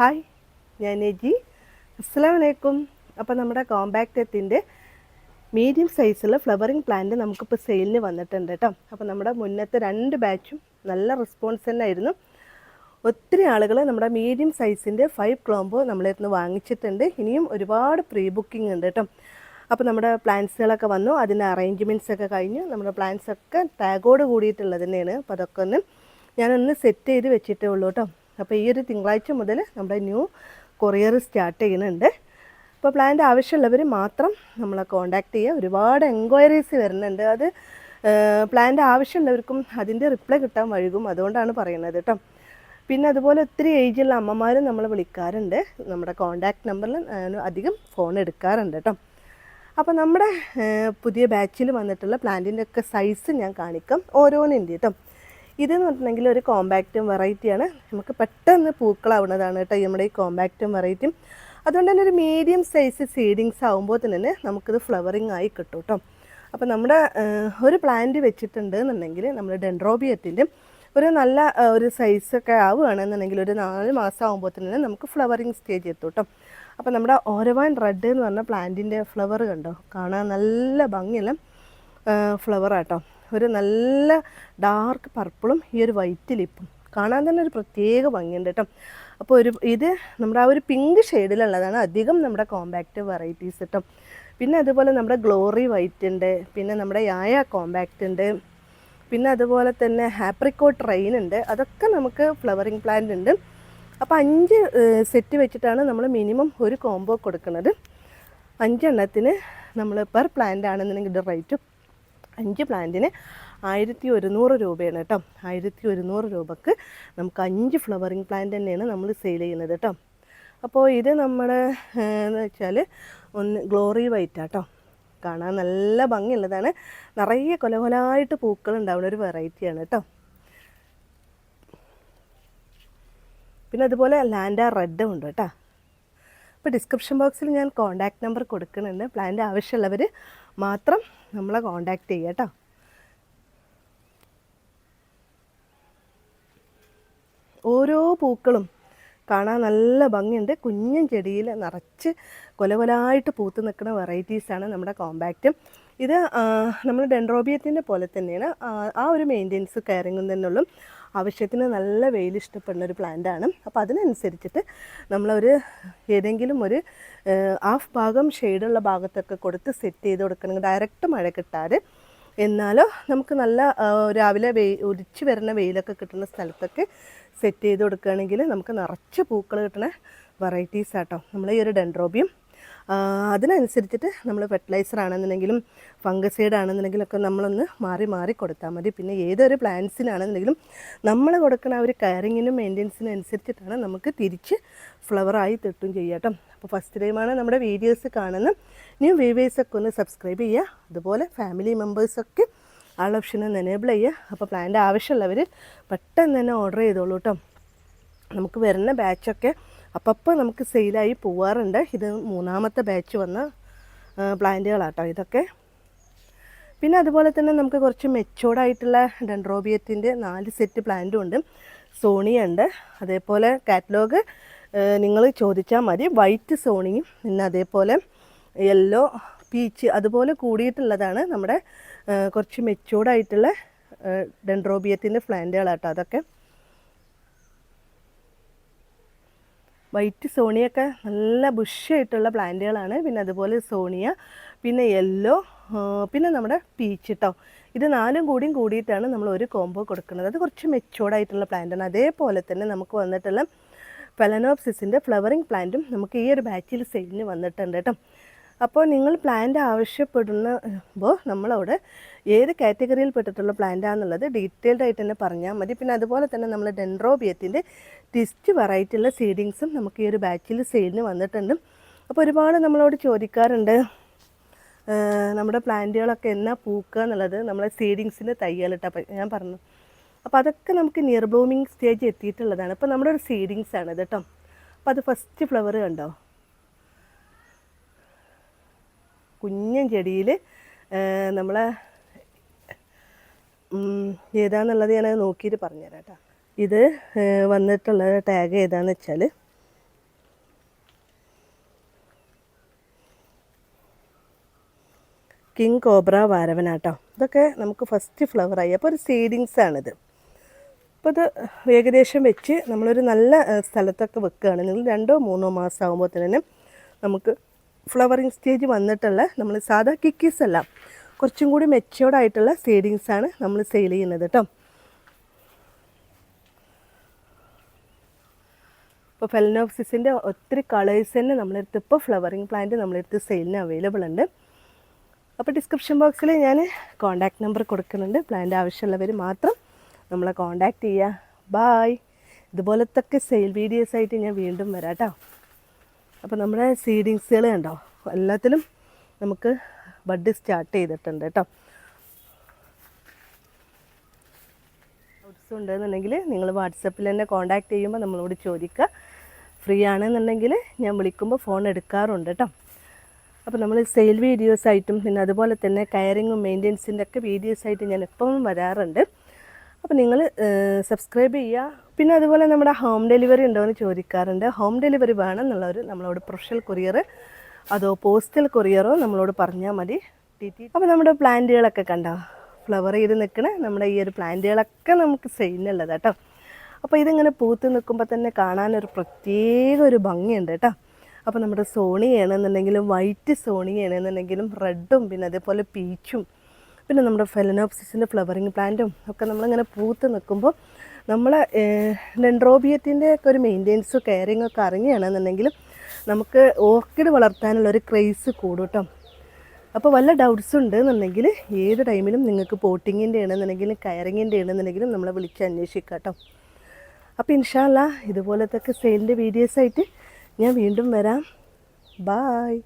Hi ഞാൻ AG അസ്സാം വലൈക്കും അപ്പോൾ നമ്മുടെ കോമ്പാക്റ്റത്തിന്റെ മീഡിയം സൈസിൽ ഫ്ലവറിങ് പ്ലാന്റ് നമുക്കിപ്പോൾ സെയിലിന് വന്നിട്ടുണ്ട് കേട്ടോ അപ്പോൾ നമ്മുടെ മുന്നത്തെ രണ്ട് ബാച്ചും നല്ല റെസ്പോൺസ് തന്നെ ആയിരുന്നു. ഒത്തിരി ആളുകൾ നമ്മുടെ മീഡിയം സൈസിന്റെ ഫൈവ് ക്ലോംബോ നമ്മളെ വാങ്ങിച്ചിട്ടുണ്ട്. ഇനിയും ഒരുപാട് പ്രീ ബുക്കിംഗ് ഉണ്ട് കേട്ടോ അപ്പോൾ നമ്മുടെ പ്ലാൻസുകളൊക്കെ വന്നു. അതിന്റെ അറേഞ്ച്മെന്റ്സ് ഒക്കെ കഴിഞ്ഞു. നമ്മുടെ പ്ലാൻസ് ഒക്കെ ടാഗോട് കൂടിയിട്ടുള്ളത് തന്നെയാണ്. അപ്പോൾ അതൊക്കെ ഒന്ന് ഞാനൊന്ന് സെറ്റ് ചെയ്ത് വെച്ചിട്ടേ ഉള്ളൂ കേട്ടോ അപ്പോൾ ഈ ഒരു തിങ്കളാഴ്ച മുതൽ നമ്മുടെ ന്യൂ കൊറിയർ സ്റ്റാർട്ട് ചെയ്യുന്നുണ്ട്. അപ്പോൾ പ്ലാന്റ് ആവശ്യമുള്ളവർ മാത്രം നമ്മളെ കോൺടാക്റ്റ് ചെയ്യുക. ഒരുപാട് എൻക്വയറീസ് വരുന്നുണ്ട്. അത് പ്ലാന്റ് ആവശ്യമുള്ളവർക്കും അതിന്റെ റിപ്ലൈ കിട്ടാൻ വഴുകും അതുകൊണ്ടാണ് പറയുന്നത് കേട്ടോ. പിന്നെ അതുപോലെ ഒത്തിരി ഏജുള്ള അമ്മമാരും നമ്മൾ വിളിക്കാറുണ്ട്. നമ്മുടെ കോണ്ടാക്ട് നമ്പറിൽ അധികം ഫോൺ എടുക്കാറുണ്ട് കേട്ടോ. അപ്പോൾ നമ്മുടെ പുതിയ ബാച്ചിൽ വന്നിട്ടുള്ള പ്ലാന്റിന്റെ ഒക്കെ സൈസ് ഞാൻ കാണിക്കാം. ഓരോന്നിന്റെ കേട്ടോ. ഇതെന്ന് പറഞ്ഞിട്ടുണ്ടെങ്കിൽ ഒരു കോമ്പാക്റ്റും വെറൈറ്റിയാണ് നമുക്ക് പെട്ടെന്ന് പൂക്കളാവുന്നതാണ് കേട്ടോ നമ്മുടെ ഈ കോമ്പാക്റ്റും വെറൈറ്റിയും അതുകൊണ്ട് തന്നെ ഒരു മീഡിയം സൈസ് സീഡിങ്സ് ആകുമ്പോൾ തന്നെ നമുക്കിത് ഫ്ലവറിങ് ആയി കിട്ടും കേട്ടോ. അപ്പോൾ നമ്മുടെ ഒരു പ്ലാന്റ് വെച്ചിട്ടുണ്ട് എന്നുണ്ടെങ്കിൽ നമ്മൾ ഡെൻഡ്രോബിയത്തിന്റെ ഒരു നല്ല ഒരു സൈസൊക്കെ ആവുകയാണെന്നുണ്ടെങ്കിൽ ഒരു നാല് മാസം ആകുമ്പോൾ തന്നെ നമുക്ക് ഫ്ലവറിങ് സ്റ്റേജ് എത്തും കേട്ടോ. അപ്പോൾ നമ്മുടെ ഓരവാൻ റെഡ് എന്ന് പറഞ്ഞ പ്ലാന്റിന്റെ ഫ്ലവർ കണ്ടോ? കാണാൻ നല്ല ഭംഗിയുള്ള ഫ്ലവർ ആട്ടോ ഒരു നല്ല ഡാർക്ക് പർപ്പിളും ഈ ഒരു വൈറ്റ് ലിപ്പും കാണാൻ തന്നെ ഒരു പ്രത്യേക ഭംഗിയുണ്ട് കേട്ടോ. അപ്പോൾ ഒരു ഇത് നമ്മുടെ ആ ഒരു പിങ്ക് ഷെയ്ഡിലുള്ളതാണ് അധികം നമ്മുടെ കോമ്പാക്റ്റ് വെറൈറ്റീസ് കേട്ടോ പിന്നെ അതുപോലെ നമ്മുടെ ഗ്ലോറി വൈറ്റ് ഉണ്ട് പിന്നെ നമ്മുടെ യായ കോമ്പാക്റ്റ് ഉണ്ട് പിന്നെ അതുപോലെ തന്നെ ഹാപ്രിക്കോട്ട് റെയിൻ ഉണ്ട് അതൊക്കെ നമുക്ക് ഫ്ലവറിങ് പ്ലാന്റ് ഉണ്ട്. അപ്പോൾ അഞ്ച് സെറ്റ് വെച്ചിട്ടാണ് നമ്മൾ മിനിമം ഒരു കോംബോ കൊടുക്കുന്നത്. അഞ്ചെണ്ണത്തിന് നമ്മൾ പെർ പ്ലാന്റ് ആണെന്നുണ്ടെങ്കിൽ റേറ്റ് അഞ്ച് പ്ലാന്റിന് ആയിരത്തി ഒരുന്നൂറ് രൂപയാണ് കേട്ടോ. ആയിരത്തി ഒരുന്നൂറ് രൂപക്ക് നമുക്ക് അഞ്ച് ഫ്ലവറിങ് പ്ലാന്റ് തന്നെയാണ് നമ്മൾ സെയിൽ ചെയ്യുന്നത് കേട്ടോ. അപ്പോൾ ഇത് നമ്മുടെ എന്ന് വെച്ചാൽ ഒന്ന് ഗ്ലോറി വൈറ്റ് ആട്ടോ കാണാൻ നല്ല ഭംഗിയുള്ളതാണ്. നിറയെ കൊലകൊലായിട്ട് പൂക്കൾ ഉണ്ടാവുന്ന ഒരു വെറൈറ്റിയാണ് കേട്ടോ. പിന്നെ അതുപോലെ ലാൻഡ റെഡും ഉണ്ട് കേട്ടോ. അപ്പോൾ ഡിസ്ക്രിപ്ഷൻ ബോക്സിൽ ഞാൻ കോൺടാക്ട് നമ്പർ കൊടുക്കുന്നുണ്ട്. പ്ലാന്റെ ആവശ്യമുള്ളവർ മാത്രം നമ്മളെ കോൺടാക്ട് ചെയ്യുക കേട്ടോ. ഓരോ പൂക്കളും കാണാൻ നല്ല ഭംഗിയുണ്ട്. കുഞ്ഞൻ ചെടിയിൽ നിറച്ച് കൊലകൊലായിട്ട് പൂത്ത് നിൽക്കുന്ന വെറൈറ്റീസാണ് നമ്മുടെ കോമ്പാക്റ്റും ഇത് നമ്മൾ ഡെൻഡ്രോബിയത്തിന്റെ പോലെ തന്നെയാണ്. ആ ഒരു മെയിന്റെനൻസ് കയറിങ്ങും തന്നെയുള്ളൂ. ആവശ്യത്തിന് നല്ല വെയിൽ ഇഷ്ടപ്പെടുന്ന ഒരു പ്ലാന്റാണ് അപ്പോൾ അതിനനുസരിച്ചിട്ട് നമ്മളൊരു ഏതെങ്കിലും ഒരു ഹാഫ് ഭാഗം ഷെയ്ഡുള്ള ഭാഗത്തൊക്കെ കൊടുത്ത് സെറ്റ് ചെയ്ത് കൊടുക്കണമെങ്കിൽ ഡയറക്റ്റ് മഴ കിട്ടാതെ എന്നാലോ നമുക്ക് നല്ല രാവിലെ വെയിൽ ഉദിച്ച് വരുന്ന വെയിലൊക്കെ കിട്ടുന്ന സ്ഥലത്തൊക്കെ സെറ്റ് ചെയ്ത് കൊടുക്കുകയാണെങ്കിൽ നമുക്ക് നിറച്ച് പൂക്കൾ കിട്ടുന്ന വെറൈറ്റീസ് ആട്ടോ. നമ്മൾ ഈ ഒരു ഡെൻഡ്രോബിയം അതിനനുസരിച്ചിട്ട് നമ്മൾ ഫെർട്ടിലൈസർ ആണെന്നുണ്ടെങ്കിലും ഫംഗസൈഡ് ആണെന്നുണ്ടെങ്കിലും ഒക്കെ നമ്മളൊന്ന് മാറി മാറി കൊടുത്താൽ മതി. പിന്നെ ഏതൊരു പ്ലാന്റ്സിനാണെന്നുണ്ടെങ്കിലും നമ്മൾ കൊടുക്കുന്ന ആ ഒരു കയറിങ്ങിനും മെയിന്റെനൻസിനും അനുസരിച്ചിട്ടാണ് നമുക്ക് തിരിച്ച് ഫ്ലവറായി തെട്ടും ചെയ്യാം അപ്പോൾ ഫസ്റ്റ് ടൈമാണ് നമ്മുടെ വീഡിയോസ് കാണുന്ന ന്യൂ വ്യൂവേഴ്സൊക്കെ ഒന്ന് സബ്സ്ക്രൈബ് ചെയ്യുക അതുപോലെ ഫാമിലി മെമ്പേഴ്സൊക്കെ ആൾ ഓപ്ഷൻ ഒന്ന് എനേബിൾ ചെയ്യുക അപ്പോൾ പ്ലാന്റ് ആവശ്യമുള്ളവർ പെട്ടെന്ന് തന്നെ ഓർഡർ ചെയ്തോളൂ കേട്ടോ നമുക്ക് വരുന്ന ബാച്ചൊക്കെ അപ്പപ്പോൾ നമുക്ക് സെയിലായി പോവാറുണ്ട്. ഇത് മൂന്നാമത്തെ ബാച്ച് വന്ന പ്ലാന്റുകളാട്ടോ ഇതൊക്കെ. പിന്നെ അതുപോലെ തന്നെ നമുക്ക് കുറച്ച് മെച്ചോർഡായിട്ടുള്ള ഡെൻഡ്രോബിയത്തിന്റെ നാല് സെറ്റ് പ്ലാന്റും ഉണ്ട് സോണിയ ഉണ്ട് അതേപോലെ കാറ്റലോഗ് നിങ്ങൾ ചോദിച്ചാൽ മതി. വൈറ്റ് സോണിയും പിന്നെ അതേപോലെ യെല്ലോ പീച്ച് അതുപോലെ കൂടിയിട്ടുള്ളതാണ് നമ്മുടെ കുറച്ച് മെച്ചോർഡായിട്ടുള്ള ഡെൻഡ്രോബിയത്തിന്റെ പ്ലാന്റുകളാട്ടോ അതൊക്കെ. വൈറ്റ് സോണിയൊക്കെ നല്ല ബുഷായിട്ടുള്ള പ്ലാന്റുകളാണ്. പിന്നെ അതുപോലെ സോണിയ പിന്നെ യെല്ലോ പിന്നെ നമ്മുടെ പീച്ച് കേട്ടോ ഇത് നാലും കൂടിയും കൂടിയിട്ടാണ് നമ്മൾ ഒരു കോംബോ കൊടുക്കുന്നത്. അത് കുറച്ച് മെച്ചോർഡായിട്ടുള്ള പ്ലാന്റാണ് അതേപോലെ തന്നെ നമുക്ക് വന്നിട്ടുള്ള ഫെലനോപ്സിസിന്റെ ഫ്ലവറിങ് പ്ലാന്റും നമുക്ക് ഈ ഒരു ബാച്ചിൽ സെയിലിന് വന്നിട്ടുണ്ട് കേട്ടോ അപ്പോൾ നിങ്ങൾ പ്ലാന്റ് ആവശ്യപ്പെടുമ്പോൾ നമ്മളവിടെ ഏത് കാറ്റഗറിയിൽ പെട്ടിട്ടുള്ള പ്ലാന്റാണെന്നുള്ളത് ഡീറ്റെയിൽഡ് ആയിട്ട് തന്നെ പറഞ്ഞാൽ മതി. പിന്നെ അതുപോലെ തന്നെ നമ്മൾ ഡെൻഡ്രോബിയത്തിന്റെ ടിസ്റ്റ് വെറൈറ്റിയുള്ള സീഡിങ്സും നമുക്ക് ഈ ഒരു ബാച്ചിൽ സെയിലിന് വന്നിട്ടുണ്ട്. അപ്പോൾ ഒരുപാട് നമ്മളോട് ചോദിക്കാറുണ്ട്. നമ്മുടെ പ്ലാന്റുകളൊക്കെ എന്നാ പൂക്കുക എന്നുള്ളത്? നമ്മളെ സീഡിങ്സിന്റെ തയ്യലിട്ട ഞാൻ പറഞ്ഞു. അപ്പോൾ അതൊക്കെ നമുക്ക് നിയർ ബ്ലൂമിങ് സ്റ്റേജ് എത്തിയിട്ടുള്ളതാണ്. അപ്പോൾ നമ്മുടെ ഒരു സീഡിങ്സ് ആണ് കേട്ടോ അപ്പോൾ അത് ഫസ്റ്റ് ഫ്ലവർ കണ്ടോ? കുഞ്ഞൻ ചെടിയിൽ നമ്മളെ ഏതാന്നുള്ളത് ഞാൻ നോക്കിയിട്ട് പറഞ്ഞുതരാം കേട്ടോ ഇത് വന്നിട്ടുള്ള ടാഗ് ഏതാണെന്ന് വെച്ചാൽ കിങ് കോബ്ര വാരവനാട്ടോ. ഇതൊക്കെ നമുക്ക് ഫസ്റ്റ് ഫ്ലവറായി അപ്പോൾ ഒരു സീഡിങ്സ് ആണിത്. അപ്പോൾ ഇത് ഏകദേശം വെച്ച് നമ്മളൊരു നല്ല സ്ഥലത്തൊക്കെ വെക്കുകയാണെങ്കിൽ രണ്ടോ മൂന്നോ മാസം ആകുമ്പോൾ തന്നെ നമുക്ക് ഫ്ലവറിങ് സ്റ്റേജ് വന്നിട്ടുള്ള നമ്മൾ സാധാ കിക്കീസ് അല്ല കുറച്ചും കൂടി മെച്ചോർഡായിട്ടുള്ള സീഡിങ്സാണ് നമ്മൾ സെയിൽ ചെയ്യുന്നത് കേട്ടോ. ഇപ്പോൾ ഫെലനോപ്സിസിന്റെ ഒത്തിരി കളേഴ്സ് തന്നെ നമ്മളെടുത്ത് ഇപ്പോൾ ഫ്ലവറിങ് പ്ലാന്റ് നമ്മളെടുത്ത് സെയിലിന് അവൈലബിൾ ഉണ്ട്. അപ്പോൾ ഡിസ്ക്രിപ്ഷൻ ബോക്സിൽ ഞാൻ കോൺടാക്ട് നമ്പർ കൊടുക്കുന്നുണ്ട്. പ്ലാന്റ് ആവശ്യമുള്ളവർ മാത്രം നമ്മളെ കോൺടാക്റ്റ് ചെയ്യുക ബായ് ഇതുപോലത്തൊക്കെ സെയിൽ വീഡിയോസ് ആയിട്ട് ഞാൻ വീണ്ടും വരാം കേട്ടോ അപ്പോൾ നമ്മുടെ സീഡിങ്സുകൾ കണ്ടോ? എല്ലാത്തിലും നമുക്ക് ബഡ് സ്റ്റാർട്ട് ചെയ്തിട്ടുണ്ട് കേട്ടോ ഡൗട്ട്സ് ഉണ്ടെന്നുണ്ടെങ്കിൽ നിങ്ങൾ വാട്സപ്പിൽ തന്നെ കോൺടാക്ട് ചെയ്യുമ്പോൾ നമ്മളോട് ചോദിക്കുക. ഫ്രീ ആണെന്നുണ്ടെങ്കിൽ ഞാൻ വിളിക്കുമ്പോൾ ഫോൺ എടുക്കാറുണ്ട് കേട്ടോ. അപ്പോൾ നമ്മൾ സെയിൽ വീഡിയോസ് ആയിട്ടും പിന്നെ അതുപോലെ തന്നെ കയറിങ്ങും മെയിന്റെനൻസിന്റെ ഒക്കെ വീഡിയോസ് ആയിട്ട് ഞാൻ എപ്പോഴും വരാറുണ്ട്. അപ്പോൾ നിങ്ങൾ സബ്സ്ക്രൈബ് ചെയ്യുക. പിന്നെ അതുപോലെ നമ്മുടെ ഹോം ഡെലിവറി ഉണ്ടോ എന്ന് ചോദിക്കാറുണ്ട്. ഹോം ഡെലിവറി വേണം എന്നുള്ളവർ നമ്മളോട് പ്രൊഫഷണൽ കൊറിയർ അതോ പോസ്റ്റൽ കൊറിയറോ നമ്മളോട് പറഞ്ഞാൽ മതി. അപ്പോൾ നമ്മുടെ പ്ലാന്റുകളൊക്കെ കണ്ടോ? ഫ്ലവർ ചെയ്ത് നിൽക്കണ നമ്മുടെ ഈ ഒരു പ്ലാന്റുകളൊക്കെ നമുക്ക് സെയിലുള്ളത് കേട്ടോ. അപ്പോൾ ഇതിങ്ങനെ പൂത്ത് നിൽക്കുമ്പോൾ തന്നെ കാണാനൊരു പ്രത്യേക ഒരു ഭംഗിയുണ്ട് കേട്ടോ. അപ്പോൾ നമ്മുടെ സോണിയാണെന്നുണ്ടെങ്കിലും വൈറ്റ് സോണിയാണെന്നുണ്ടെങ്കിലും റെഡും പിന്നെ അതേപോലെ പീച്ചും പിന്നെ നമ്മുടെ ഫെലനോപ്സിസിന്റെ ഫ്ലവറിങ് പ്ലാന്റും ഒക്കെ നമ്മളിങ്ങനെ പൂത്ത് നിൽക്കുമ്പോൾ നമ്മൾ ഡെൻഡ്രോബിയത്തിന്റെ ഒക്കെ ഒരു മെയിന്റെനൻസും കെയറിങ്ങൊക്കെ അറിഞ്ഞുകയാണെന്നുണ്ടെങ്കിലും നമുക്ക് ഓർക്കിഡ് വളർത്താനുള്ള ഒരു ക്രേസ് കൂടും കേട്ടോ. അപ്പോൾ വല്ല ഡൗട്ട്സ് ഉണ്ട് എന്നുണ്ടെങ്കിൽ ഏത് ടൈമിലും നിങ്ങൾക്ക് പോട്ടിങ്ങിന്റെ ആണെന്നുണ്ടെങ്കിലും കയറിങ്ങിന്റെ ആണെന്നുണ്ടെങ്കിലും നമ്മളെ വിളിച്ച് അന്വേഷിക്കാം കേട്ടോ. അപ്പോൾ ഇൻഷാല്ല ഇതുപോലത്തെ സെയിലിന്റെ വീഡിയോസ് ആയിട്ട് ഞാൻ വീണ്ടും വരാം. ബായ്